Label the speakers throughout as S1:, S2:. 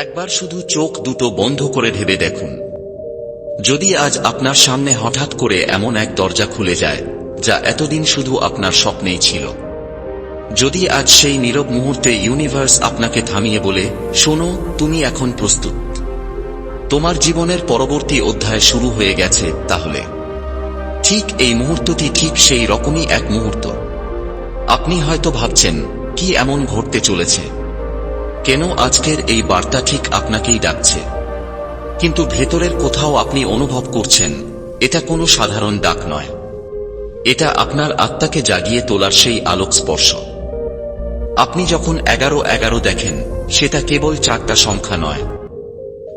S1: একবার শুধু চোখ দুটো বন্ধ করে ভেবে দেখুন। যদি আজ আপনার সামনে হঠাৎ করে এমন এক দরজা খুলে যায়, যা এতদিন শুধু আপনার স্বপ্নেই ছিল। যদি আজ সেই নীরব মুহূর্তে ইউনিভার্স আপনাকে থামিয়ে বলে, শোনো, তুমি এখন প্রস্তুত। তোমার জীবনের পরবর্তী অধ্যায় শুরু হয়ে গেছে তাহলে। ঠিক এই মুহূর্তটি ঠিক সেই রকমই এক মুহূর্ত। আপনি হয়তো ভাবছেন, কি এমন ঘটতে চলেছে? কেন আজকের এই বার্তা ঠিক আপনাকেই ডাকছে? কিন্তু ভেতরের কোথাও আপনি অনুভব করছেন, এটা কোনো সাধারণ ডাক নয়। এটা আপনার আত্মাকে জাগিয়ে তোলার সেই আলোক স্পর্শ। আপনি যখন এগারো এগারো দেখেন, সেটা কেবল চারটা সংখ্যা নয়।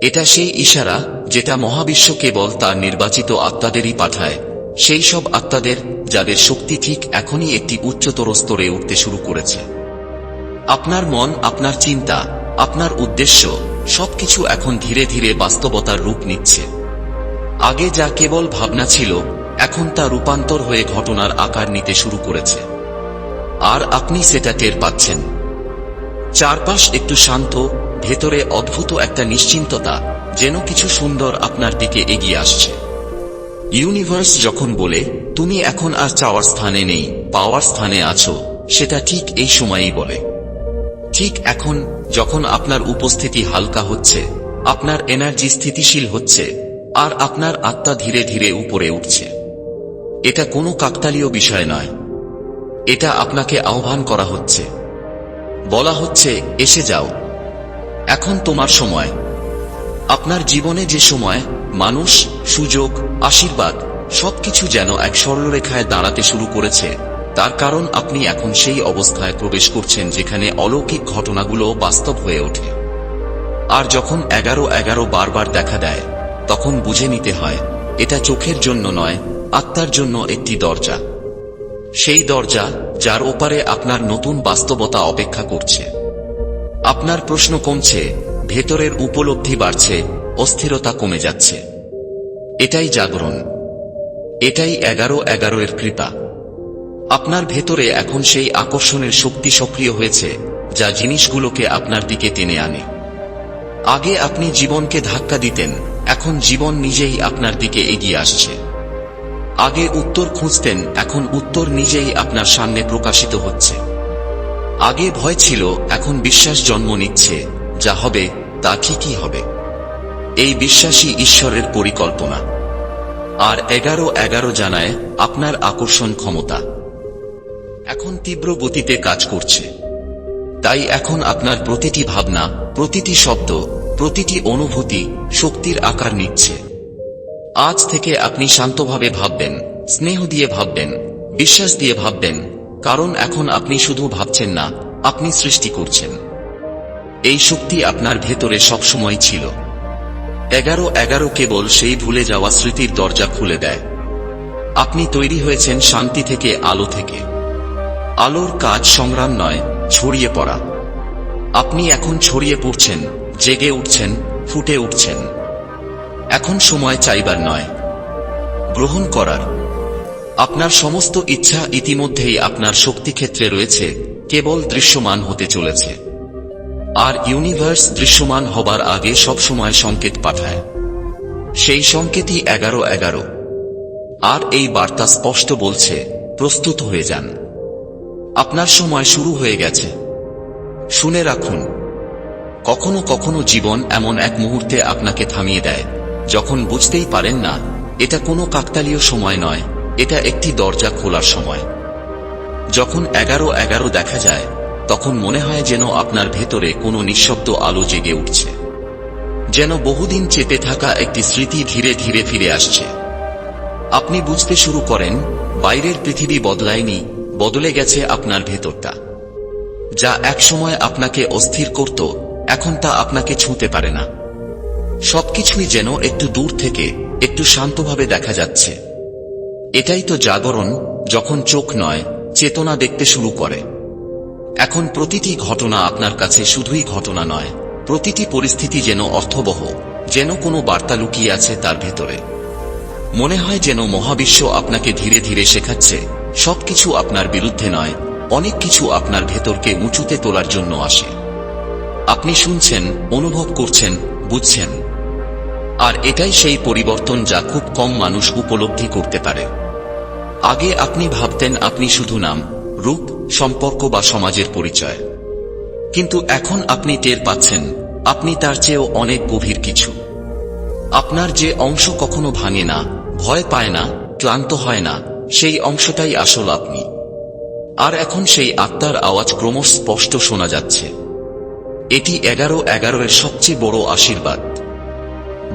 S1: এটা সেই ইশারা যেটা মহাবিশ্ব কেবল তার নির্বাচিত আত্মাদেরই পাঠায়, সেই সব আত্মাদের যাদের শক্তি ঠিক এখনই একটি উচ্চতর স্তরে উঠতে শুরু করেছে। আপনার মন, আপনার চিন্তা, আপনার উদ্দেশ্য, সবকিছু এখন ধীরে ধীরে বাস্তবতার রূপ নিচ্ছে। আগে যা কেবল ভাবনা ছিল, এখন তা রূপান্তর হয়ে ঘটনার আকার নিতে শুরু করেছে। আর আপনি সেটা টের পাচ্ছেন। চারপাশ একটু শান্ত, ভেতরে অদ্ভুত একটা নিশ্চিন্ততা, যেন কিছু সুন্দর আপনার দিকে এগিয়ে আসছে। ইউনিভার্স যখন বলে, তুমি এখন আর চাওয়ার স্থানে নেই, পাওয়ার স্থানে আছো, সেটা ঠিক এই সময়ই বলে। ঠিক এখন, যখন আপনার উপস্থিতি হালকা হচ্ছে, আপনার এনার্জি স্থিতিশীল হচ্ছে, আর আপনার আত্মা ধীরে ধীরে উপরে উঠছে। এটা কোনো কাকতালীয় বিষয় নয়। এটা আপনাকে আহ্বান করা হচ্ছে। বলা হচ্ছে, এসে যাও। এখন তোমার সময়। আপনার জীবনে যে সময়, মানুষ, সুযোগ, আশীর্বাদ, সবকিছু যেন এক সরলরেখায় দাঁড়াতে শুরু করেছে তার কারণ আপনি এখন সেই অবস্থায় প্রবেশ করছেন যেখানে অলৌকিক ঘটনাগুলো বাস্তব হয়ে ওঠে। আর যখন এগারো এগারো বারবার দেখা দেয়, তখন বুঝে নিতে হয়, এটা চোখের জন্য নয়, আত্মার জন্য একটি দরজা। সেই দরজা যার ওপারে আপনার নতুন বাস্তবতা অপেক্ষা করছে। আপনার প্রশ্ন কমছে, ভেতরের উপলব্ধি বাড়ছে, অস্থিরতা কমে যাচ্ছে। এটাই জাগরণ। এটাই এগারো এগারো এর কৃপা। আপনার ভেতরে এখন সেই আকর্ষণের শক্তি সক্রিয় হয়েছে, যা জিনিসগুলোকে আপনার দিকে টেনে আনে। আগে আপনি জীবনকে ধাক্কা দিতেন, এখন জীবন নিজেই আপনার দিকে এগিয়ে আসছে। আগে উত্তর খুঁজতেন, এখন উত্তর নিজেই আপনার সামনে প্রকাশিত হচ্ছে। আগে ভয় ছিল, এখন বিশ্বাস জন্ম নিচ্ছে, যা হবে, তা ঠিকই হবে। এই বিশ্বাসী ঈশ্বরের পরিকল্পনা। আর এগারো এগারো জানায় আপনার আকর্ষণ ক্ষমতা। এখন তীব্র গতিতে কাজ করছে। তাই এখন আপনার প্রতিটি ভাবনা, প্রতিটি শব্দ, প্রতিটি অনুভূতি শক্তির আকার নিচ্ছে। আজ থেকে আপনি শান্তভাবে ভাববেন, স্নেহ দিয়ে ভাববেন, বিশ্বাস দিয়ে ভাববেন, কারণ এখন আপনি শুধু ভাবছেন না, আপনি সৃষ্টি করছেন। এই শক্তি আপনার ভেতরে সবসময় ছিল। এগারো এগারো কেবল সেই ভুলে যাওয়া স্মৃতির দরজা খুলে দেয়। আপনি তৈরি হয়েছেন শান্তি থেকে, আলো থেকে। আলোর কাজ সংগ্রাম নয়, ছড়িয়ে পড়া। আপনি এখন ছড়িয়ে পড়ছেন, জেগে উঠছেন, ফুটে উঠছেন। এখন সময় চাইবার নয়। গ্রহণ করার। আপনার সমস্ত ইচ্ছা ইতিমধ্যেই আপনার শক্তিক্ষেত্রে রয়েছে, কেবল দৃশ্যমান হতে চলেছে। আর ইউনিভার্স দৃশ্যমান হবার আগে সবসময় সংকেত পাঠায়। সেই সংকেতই এগারো এগারো। আর এই বার্তা স্পষ্ট বলছে, প্রস্তুত হয়ে যান। আপনার সময় শুরু হয়ে গেছে। শুনে রাখুন, কখনো কখনো জীবন এমন এক মুহূর্তে আপনাকে থামিয়ে দেয়, যখন বুঝতেই পারেন না, এটা কোনো কাকতালীয় সময় নয়, এটা একটি দরজা খোলার সময়। যখন এগারো এগারো দেখা যায়, তখন মনে হয় যেন আপনার ভেতরে কোনো নিঃশব্দ আলো জেগে উঠছে। যেন বহুদিন চেপে থাকা একটি স্মৃতি ধীরে ধীরে ফিরে আসছে। আপনি বুঝতে শুরু করেন, বাইরের পৃথিবী বদলায়নি বদলে গেছে আপনার ভেতরটা। যা একসময় আপনাকে অস্থির করত, এখন তা আপনাকে ছুঁতে পারে না। সবকিছুই যেন একটু দূর থেকে, একটু শান্তভাবে দেখা যাচ্ছে। এটাই তো জাগরণ, যখন চোখ নয়, চেতনা দেখতে শুরু করে। এখন প্রতিটি ঘটনা আপনার কাছে শুধুই ঘটনা নয়, প্রতিটি পরিস্থিতি যেন অর্থবহ, যেন কোনো বার্তা লুকিয়ে আছে তার ভেতরে। মনে হয় যেন মহাবিশ্ব আপনাকে ধীরে ধীরে শেখাচ্ছে। সবকিছু আপনার বিরুদ্ধে নয়, অনেক কিছু আপনার ভেতরকে উঁচুতে তোলার জন্য আসে। আপনি শুনছেন, অনুভব করছেন, বুঝছেন। আর এটাই সেই পরিবর্তন যা খুব কম মানুষ উপলব্ধি করতে পারে। আগে আপনি ভাবতেন আপনি শুধু নাম, রূপ, সম্পর্ক বা সমাজের পরিচয়। কিন্তু এখন আপনি টের পাচ্ছেন, আপনি তার চেয়েও অনেক গভীর কিছু। আপনার যে অংশ কখনো ভাঙে না, ভয় পায় না, ক্লান্ত হয় না সেই অংশটাই আসল আপনি আর এখন সেই আত্মার আওয়াজ ক্রমশ স্পষ্ট শোনা যাচ্ছে। এটি এগারো এগারো এর সবচেয়ে বড় আশীর্বাদ।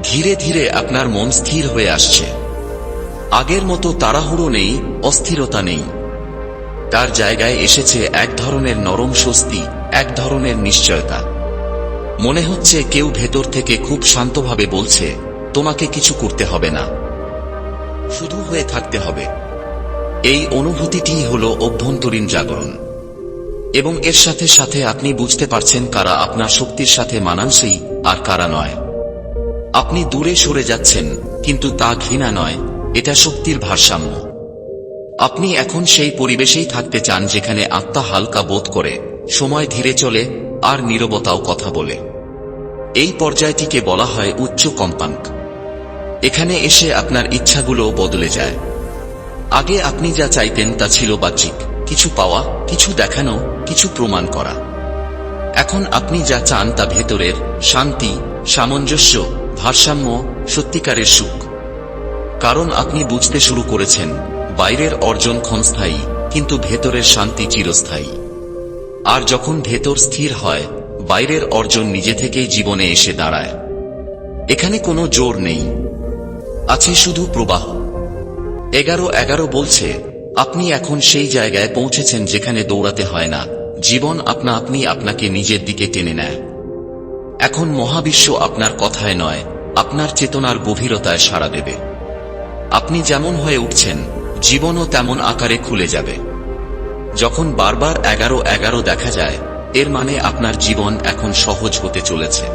S1: ধীরে ধীরে আপনার মন স্থির হয়ে আসছে। আগের মতো তাড়াহুড়ো নেই, অস্থিরতা নেই। তার জায়গায় এসেছে এক ধরনের নরম স্বস্তি, এক ধরনের নিশ্চয়তা। মনে হচ্ছে কেউ ভেতর থেকে খুব শান্তভাবে বলছে, তোমাকে কিছু করতে হবে না। শুধু হয়ে থাকতে হবে। এই অনুভূতিটি হল অভ্যন্তরীণ জাগরণ। এবং এর সাথে সাথে আপনি বুঝতে পারছেন কারা আপনার শক্তির সাথে মানানসই আর কারা নয়। আপনি দূরে সরে যাচ্ছেন, কিন্তু তা ঘৃণা নয়, এটা শক্তির ভারসাম্য। আপনি এখন সেই পরিবেশেই থাকতে চান যেখানে আত্মা হালকা বোধ করে, সময় ধীরে চলে, আর নীরবতাও কথা বলে। এই পর্যায়টিকে বলা হয় উচ্চ কম্পাঙ্ক। এখানে এসে আপনার ইচ্ছাগুলো বদলে যায়। আগে আপনি যা চাইতেন তা ছিল বাহ্যিক। কিছু পাওয়া, কিছু দেখানো, কিছু প্রমাণ করা। এখন আপনি যা চান তা ভেতরের শান্তি, সামঞ্জস্য, ভারসাম্য, সত্যিকারের সুখ। কারণ আপনি বুঝতে শুরু করেছেন, বাইরের অর্জন ক্ষণস্থায়ী, কিন্তু ভেতরের শান্তি চিরস্থায়ী। আর যখন ভেতর স্থির হয়, বাইরের অর্জন নিজে থেকেই জীবনে এসে দাঁড়ায়। এখানে কোনো জোর নেই। আছে শুধু প্রবাহ। এগারো এগারো বলছে, আপনি এখন সেই জায়গায় পৌঁছেছেন যেখানে দৌড়াতে হয় না। জীবন আপনা আপনি আপনাকে নিজের দিকে টেনে নেয়। এখন মহাবিশ্ব আপনার কথায় নয়, আপনার চেতনার গভীরতায় সাড়া দেবে। আপনি যেমন হয়ে উঠছেন, জীবনও তেমন আকারে খুলে যাবে। যখন বারবার এগারো এগারো দেখা যায়, এর মানে আপনার জীবন এখন সহজ হতে চলেছে।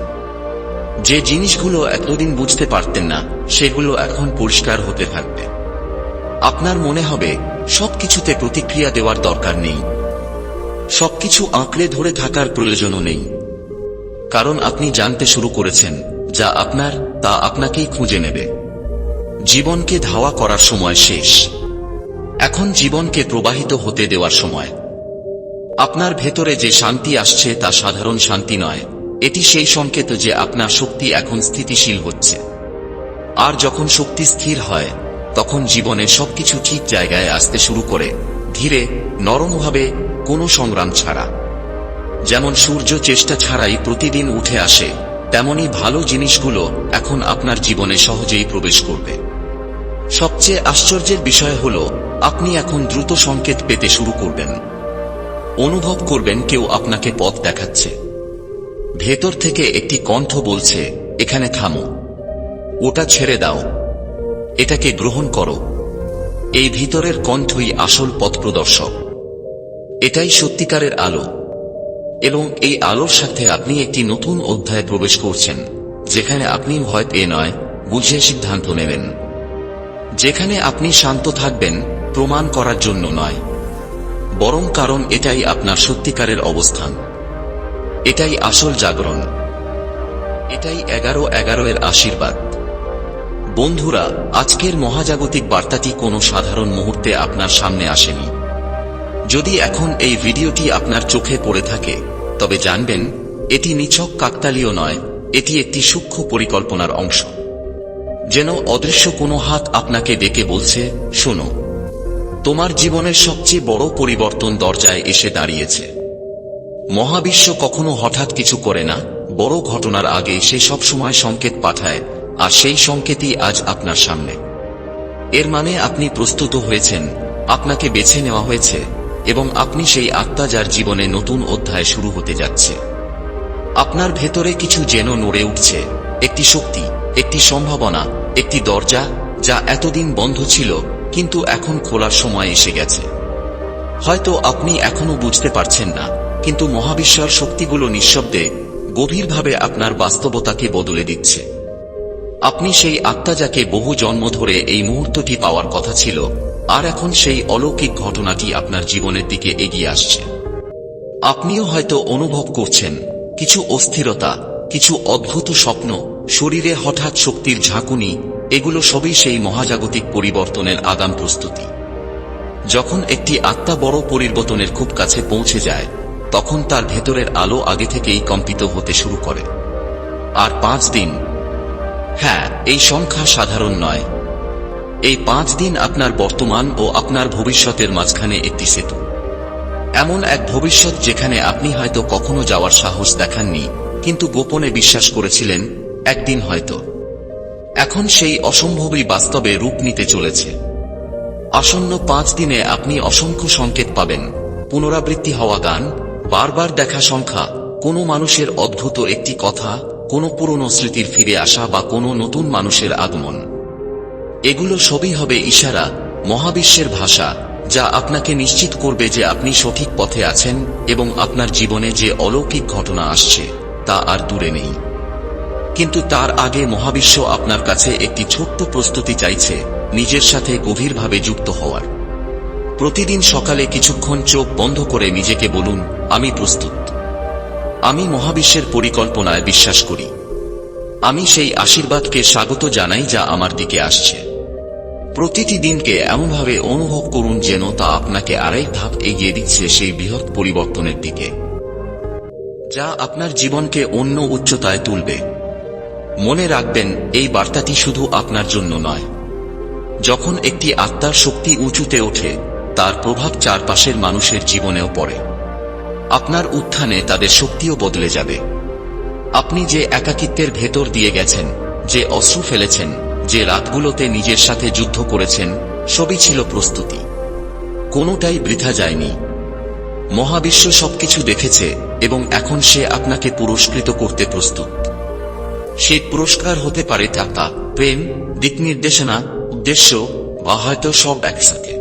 S1: যে জিনিসগুলো এতদিন বুঝতে পারতেন না, সেগুলো এখন পরিষ্কার হতে থাকবে। আপনার মনে হবে, সবকিছুতে প্রতিক্রিয়া দেওয়ার দরকার নেই। সবকিছু আঁকড়ে ধরে থাকার প্রয়োজনও নেই। কারণ আপনি জানতে শুরু করেছেন, যা আপনার, তা আপনাকেই খুঁজে নেবে। জীবনকে ধাওয়া করার সময় শেষ। এখন জীবনকে প্রবাহিত হতে দেওয়ার সময়। আপনার ভেতরে যে শান্তি আসছে তা সাধারণ শান্তি নয়। এটি সেই সংকেত যে আপনার শক্তি এখন স্থিতিশীল হচ্ছে। আর যখন শক্তি স্থির হয় তখন জীবনে সবকিছু ঠিক জায়গায় আসতে শুরু করে। ধীরে, নরমভাবে কোনো সংগ্রাম ছাড়া। যেমন সূর্য চেষ্টা ছাড়াই প্রতিদিন উঠে আসে, তেমনি ভালো জিনিসগুলো এখন আপনার জীবনে সহজেই প্রবেশ করবে। সবচেয়ে আশ্চর্যের বিষয় হল, আপনি এখন দ্রুত সংকেত পেতে শুরু করবেন। অনুভব করবেন কেউ আপনাকে পথ দেখাচ্ছে। ভেতর থেকে একটি কণ্ঠ বলছে, এখানে থামো। ওটা ছেড়ে দাও। এটাকে গ্রহণ করো। এই ভিতরের কণ্ঠই আসল পথ প্রদর্শক এটাই সত্যিকারের আলো। এবং এই আলোর সাথে আপনি একটি নতুন অধ্যায়ে প্রবেশ করছেন, যেখানে আপনি ভয় পেয়ে নয়, বুঝে সিদ্ধান্ত নেবেন। যেখানে আপনি শান্ত থাকবেন, প্রমাণ করার জন্য নয়। বরং কারণ এটাই আপনার সত্যিকারের অবস্থান। এটাই আসল জাগরণ। এটাই এগারো এগারো এর আশীর্বাদ। বন্ধুরা, আজকের মহাজাগতিক বার্তাটি কোনো সাধারণ মুহূর্তে আপনার সামনে আসেনি। যদি এখন এই ভিডিওটি আপনার চোখে পড়ে থাকে, তবে জানবেন, এটি নিছক কাকতালীয় নয়, এটি একটি সূক্ষ্ম পরিকল্পনার অংশ। যেন অদৃশ্য কোনো হাত আপনাকে ডেকে বলছে, শোনো, তোমার জীবনের সবচেয়ে বড় পরিবর্তন দরজায় এসে দাঁড়িয়েছে। মহাবিশ্ব কখনো হঠাৎ কিছু করে না, বড় ঘটনার আগে সে সবসময় সংকেত পাঠায় আর সেই সংকেতই আজ আপনার সামনে। এর মানে আপনি প্রস্তুত হয়েছেন, আপনাকে বেছে নেওয়া হয়েছে, এবং আপনি সেই আত্মা যার জীবনে নতুন অধ্যায় শুরু হতে যাচ্ছে। আপনার ভেতরে কিছু যেন নড়ে উঠছে, একটি শক্তি, একটি সম্ভাবনা, একটি দরজা, যা এতদিন বন্ধ ছিল, কিন্তু এখন খোলার সময় এসে গেছে। হয়তো আপনি এখনও বুঝতে পারছেন না, কিন্তু মহাবিশ্বের শক্তিগুলো নিঃশব্দে গভীরভাবে আপনার বাস্তবতাকে বদলে দিচ্ছে। আপনি সেই আত্মা যাকে বহু জন্ম ধরে এই মুহূর্তটি পাওয়ার কথা ছিল, আর এখন সেই অলৌকিক ঘটনাটি আপনার জীবনের দিকে এগিয়ে আসছে। আপনিও হয়তো অনুভব করছেন, কিছু অস্থিরতা, কিছু অদ্ভুত স্বপ্ন, শরীরে হঠাৎ শক্তির ঝাঁকুনি, এগুলো সবই সেই মহাজাগতিক পরিবর্তনের আগাম প্রস্তুতি। যখন একটি আত্মা বড় পরিবর্তনের খুব কাছে পৌঁছে যায়, তখন তার ভেতরের আলো আগে থেকেই কম্পিত হতে শুরু করে। আর পাঁচ দিন হ্যাঁ এই সংখ্যা সাধারণ নয়। এই পাঁচ দিন আপনার বর্তমান ও আপনার ভবিষ্যতের মাঝখানে একটি সেতু। এমন এক ভবিষ্যৎ যেখানে আপনি হয়তো কখনো যাওয়ার সাহস দেখাননি, কিন্তু গোপনে বিশ্বাস করেছিলেন, একদিন হয়তো। এখন সেই অসম্ভবই বাস্তবে রূপ নিতে চলেছে। আসন্ন পাঁচ দিনে আপনি অসংখ্য সংকেত পাবেন। পুনরাবৃত্তি হওয়া গান, বারবার দেখা সংখ্যা, কোনো মানুষের অদ্ভুত একটি কথা কোনো পুরনো স্মৃতির ফিরে আসা বা কোনো নতুন মানুষের আগমন। এগুলো সবই হবে ইশারা, মহাবিশ্বের ভাষা, যা আপনাকে নিশ্চিত করবে যে আপনি সঠিক পথে আছেন এবং আপনার জীবনে যে অলৌকিক ঘটনা আসছে, তা আর দূরে নেই। কিন্তু তার আগে মহাবিশ্ব আপনার কাছে একটি ছোট্ট প্রস্তুতি চাইছে, নিজের সাথে গভীরভাবে যুক্ত হওয়ার। প্রতিদিন সকালে কিছুক্ষণ চোখ বন্ধ করে নিজেকে বলুন, আমি প্রস্তুত। আমি মহাবিশ্বের পরিকল্পনায় বিশ্বাস করি। আমি সেই আশীর্বাদকে স্বাগত জানাই যা আমার দিকে আসছে। প্রতিটি দিনকে এমনভাবে অনুভব করুন যেন তা আপনাকে আরেক ধাপ এগিয়ে দিচ্ছে সেই বৃহৎ পরিবর্তনের দিকে। যা আপনার জীবনকে অন্য উচ্চতায় তুলবে। মনে রাখবেন, এই বার্তাটি শুধু আপনার জন্য নয়। যখন একটি আত্মার শক্তি উঁচুতে ওঠে, তার প্রভাব চারপাশের মানুষের জীবনেও পড়ে। আপনার উত্থানে তাদের শক্তিও বদলে যাবে। আপনি যে একাকিত্বের ভেতর দিয়ে গেছেন, যে অশ্রু ফেলেছেন, যে রাতগুলোতে নিজের সাথে যুদ্ধ করেছেন, সবই ছিল প্রস্তুতি। কোনোটাই বৃথা যায়নি। মহাবিশ্ব সবকিছু দেখেছে এবং এখন সে আপনাকে পুরস্কৃত করতে প্রস্তুত। সেই পুরস্কার হতে পারে টাকা, প্রেম দিক নির্দেশনা উদ্দেশ্য বা হয়তো সব একসাথে।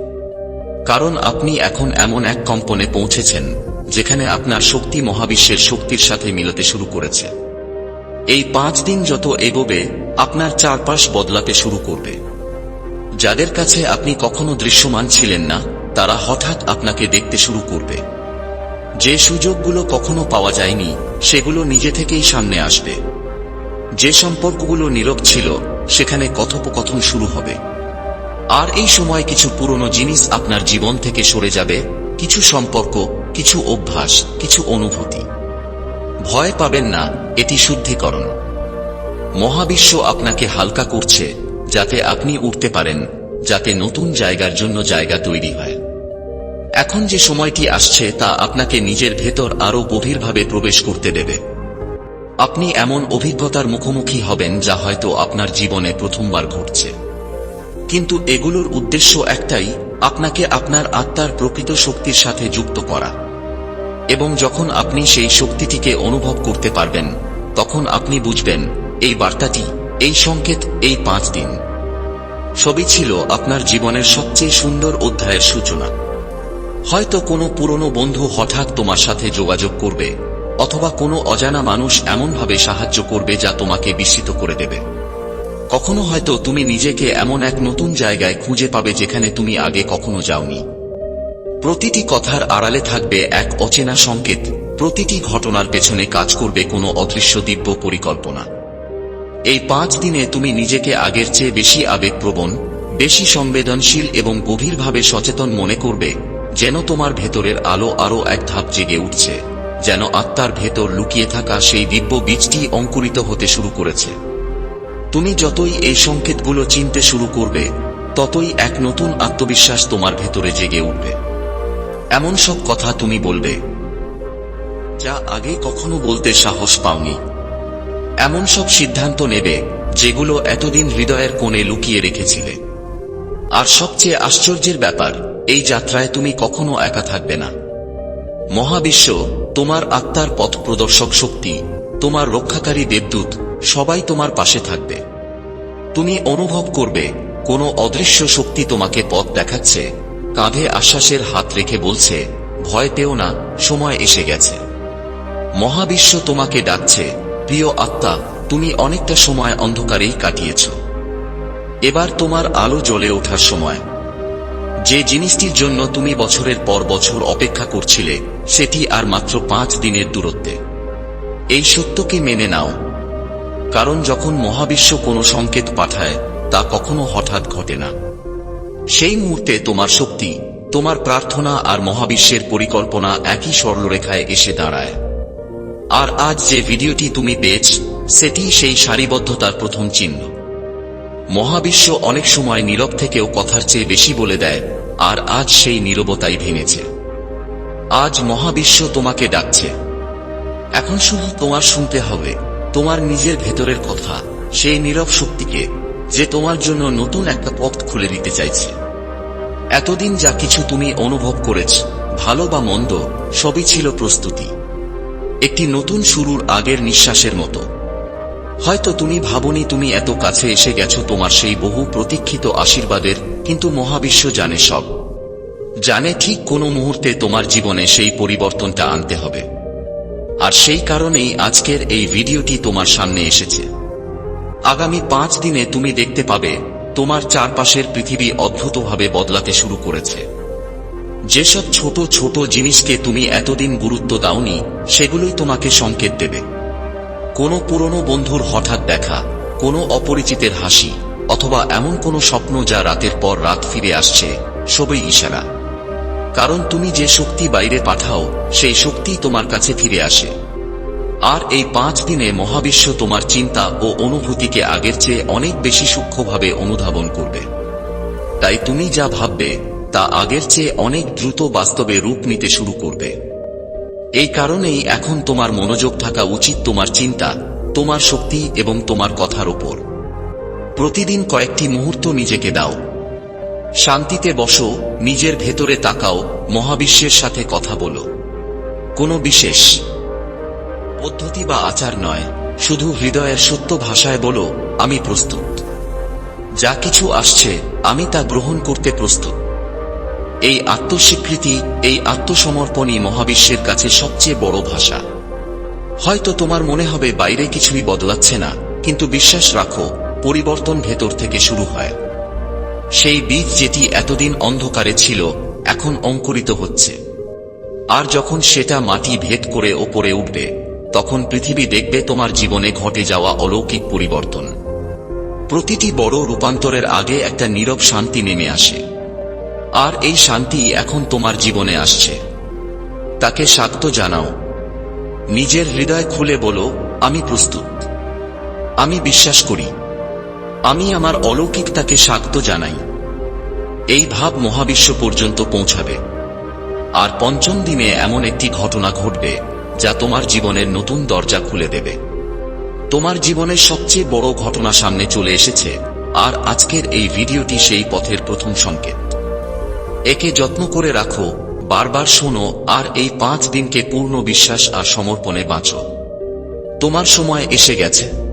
S1: কারণ আপনি এখন এমন এক কম্পনে পৌঁছেছেন যেখানে আপনার শক্তি মহাবিশ্বের শক্তির সাথে মিলতে শুরু করেছে। এই পাঁচ দিন যত এগোবে, আপনার চারপাশ বদলাতে শুরু করবে। যাদের কাছে আপনি কখনো দৃশ্যমান ছিলেন না, তারা হঠাৎ আপনাকে দেখতে শুরু করবে। যে সুযোগগুলো কখনো পাওয়া যায়নি, সেগুলো নিজে থেকেই সামনে আসবে। যে সম্পর্কগুলো নীরব ছিল, সেখানে কথোপকথন শুরু হবে। আর এই সময় কিছু পুরনো জিনিস আপনার জীবন থেকে সরে যাবে, কিছু সম্পর্ক, কিছু অভ্যাস, কিছু অনুভূতি। ভয় পাবেন না, এটি শুদ্ধিকরণ। মহাবিশ্ব আপনাকে হালকা করছে, যাতে আপনি উঠতে পারেন, যাতে নতুন জায়গার জন্য জায়গা তৈরি হয়। এখন যে সময়টি আসছে তা আপনাকে নিজের ভেতর আরও গভীরভাবে প্রবেশ করতে দেবে। আপনি এমন অভিজ্ঞতার মুখোমুখি হবেন যা হয়তো আপনার জীবনে প্রথমবার ঘটছে। কিন্তু এগুলোর উদ্দেশ্য একটাই, আপনাকে আপনার আত্মার প্রকৃত শক্তির সাথে যুক্ত করা। এবং যখন আপনি সেই শক্তিটিকে অনুভব করতে পারবেন, তখন আপনি বুঝবেন, এই বার্তাটি, এই সংকেত, এই পাঁচ দিন। সবই ছিল আপনার জীবনের সবচেয়ে সুন্দর অধ্যায়ের সূচনা। হয়তো কোনো পুরনো বন্ধু হঠাৎ তোমার সাথে যোগাযোগ করবে, অথবা কোনো অজানা মানুষ এমনভাবে সাহায্য করবে যা তোমাকে বিস্মিত করে দেবে। কখনো হয়তো তুমি নিজেকে এমন এক নতুন জায়গায় খুঁজে পাবে যেখানে তুমি আগে কখনো যাওনি। প্রতিটি কথার আড়ালে থাকবে এক অচেনা সংকেত। প্রতিটি ঘটনার পেছনে কাজ করবে কোনো অদৃশ্য দিব্য পরিকল্পনা। এই পাঁচ দিনে তুমি নিজেকে আগের চেয়ে বেশি আবেগপ্রবণ, বেশি সংবেদনশীল এবং গভীরভাবে সচেতন মনে করবে, যেন তোমার ভেতরের আলো আরও এক ধাপ জেগে উঠছে, যেন আত্মার ভেতর লুকিয়ে থাকা সেই দিব্য বীজটি অঙ্কুরিত হতে শুরু করেছে। তুমি যতই এই সংকেতগুলো চিনতে শুরু করবে, ততই এক নতুন আত্মবিশ্বাস তোমার ভেতরে জেগে উঠবে। এমন সব কথা তুমি বলবে, যা আগে কখনো বলতে সাহস পাওনি। এমন সব সিদ্ধান্ত নেবে, যেগুলো এতদিন হৃদয়ের কোণে লুকিয়ে রেখেছিলে। আর সবচেয়ে আশ্চর্যের ব্যাপার, এই যাত্রায় তুমি কখনো একা থাকবে না। মহাবিশ্ব, তোমার আত্মার পথ প্রদর্শক শক্তি তোমার রক্ষাকারী দেবদূত সবাই তোমার পাশে থাকবে। তুমি অনুভব করবে, কোনো অদৃশ্য শক্তি তোমাকে পথ দেখাচ্ছে। কাঁধে আশ্বাসের হাত রেখে বলছে, ভয় পেও না, সময় এসে গেছে। মহাবিশ্ব তোমাকে ডাকছে, প্রিয় আত্মা, তুমি অনেকটা সময় অন্ধকারেই কাটিয়েছ। এবার তোমার আলো জ্বলে ওঠার সময়। যে জিনিসটির জন্য তুমি বছরের পর বছর অপেক্ষা করছিলে, সেটি আর মাত্র পাঁচ দিনের দূরত্বে। এই সত্যকে মেনে নাও। কারণ যখন মহাবিশ্ব কোনো সংকেত পাঠায়, তা কখনো হঠাৎ ঘটে না। সেই মুহূর্তে তোমার শক্তি, তোমার প্রার্থনা আর মহাবিশ্বের পরিকল্পনা একই সরলরেখায় এসে দাঁড়ায়। আর আজ যে ভিডিওটি তুমি পেয়েছ, সেটি সেই সারিবদ্ধতার প্রথম চিহ্ন। মহাবিশ্ব অনেক সময় নীরব থেকেও কথার চেয়ে বেশি বলে দেয়, আর আজ সেই নীরবতাই ভেঙেছে। আজ মহাবিশ্ব তোমাকে ডাকছে। এখন শুধু তোমার শুনতে হবে, তোমার নিজের ভেতরের কথা, সেই নীরব শক্তিকে, যে তোমার জন্য নতুন একটা পথ খুলে দিতে চাইছে। এতদিন যা কিছু তুমি অনুভব করেছ, ভালো বা মন্দ, সবই ছিল প্রস্তুতি। একটি নতুন শুরুর আগের নিঃশ্বাসের মতো। হয়তো তুমি ভাবনি তুমি এত কাছে এসে গেছো তোমার সেই বহু প্রতীক্ষিত আশীর্বাদের, কিন্তু মহাবিশ্ব জানে সব। জানে ঠিক কোনো মুহূর্তে তোমার জীবনে সেই পরিবর্তনটা আনতে হবে। আর সেই কারণেই আজকের এই ভিডিওটি তোমার সামনে এসেছে। আগামী পাঁচ দিনে তুমি দেখতে পাবে, তোমার চারপাশের পৃথিবী অদ্ভুতভাবে বদলাতে শুরু করেছে। যেসব ছোট ছোট জিনিসকে তুমি এতদিন গুরুত্ব দাওনি, সেগুলোই তোমাকে সংকেত দেবে। কোনো পুরনো বন্ধুর হঠাৎ দেখা, কোনো অপরিচিতের হাসি, অথবা এমন কোনো স্বপ্ন যা রাতের পর রাত ফিরে আসছে, সবই ইশারা। কারণ তুমি যে শক্তি বাইরে পাঠাও, সেই শক্তি তোমার কাছে ফিরে আসে। আর এই পাঁচ দিনে মহাবিশ্ব তোমার চিন্তা ও অনুভূতিকে আগের চেয়ে অনেক বেশি সূক্ষ্মভাবে অনুধাবন করবে। তাই তুমি যা ভাববে, তা আগের চেয়ে অনেক দ্রুত বাস্তবে রূপ নিতে শুরু করবে। এই কারণেই এখন তোমার মনোযোগ থাকা উচিত তোমার চিন্তা, তোমার শক্তি এবং তোমার কথার ওপর। প্রতিদিন কয়েকটি মুহূর্ত নিজেকে দাও। শান্তিতে বসো, নিজের ভেতরে তাকাও, মহাবিশ্বের সাথে কথা বলো। কোনো বিশেষ পদ্ধতি বা আচার নয়, শুধু হৃদয়ের সত্য ভাষায় বলো, আমি প্রস্তুত। যা কিছু আসছে, আমি তা গ্রহণ করতে প্রস্তুত। এই আত্মস্বীকৃতি, এই আত্মসমর্পণই মহাবিশ্বের কাছে সবচেয়ে বড় ভাষা। হয়তো তোমার মনে হবে, বাইরে কিছুই বদলাচ্ছে না। কিন্তু বিশ্বাস রাখো, পরিবর্তন ভেতর থেকে শুরু হয়। সেই বীজ যেটি এতদিন অন্ধকারে ছিল, এখন অঙ্কুরিত হচ্ছে। আর যখন সেটা মাটি ভেদ করে ওপরে উঠবে, তখন পৃথিবী দেখবে তোমার জীবনে ঘটে যাওয়া অলৌকিক পরিবর্তন। প্রতিটি বড় রূপান্তরের আগে একটা নীরব শান্তি নেমে আসে। আর এই শান্তি এখন তোমার জীবনে আসছে। তাকে স্বাগত জানাও। নিজের হৃদয় খুলে বলো, আমি প্রস্তুত। আমি বিশ্বাস করি। আমি আমার অলৌকিকতাকে স্বাগত জানাই। এই ভাব মহাবিশ্ব পর্যন্ত পৌঁছাবে। আর পঞ্চম দিনে এমন একটি ঘটনা ঘটবে, যা তোমার জীবনের নতুন দরজা খুলে দেবে। তোমার জীবনের সবচেয়ে বড় ঘটনা সামনে চলে এসেছে, আর আজকের এই ভিডিওটি সেই পথের প্রথম সংকেত। একে যত্ন করে রাখো, বারবার শোনো, আর এই পাঁচ দিনকে পূর্ণ বিশ্বাস আর সমর্পণে বাঁচো। তোমার সময় এসে গেছে।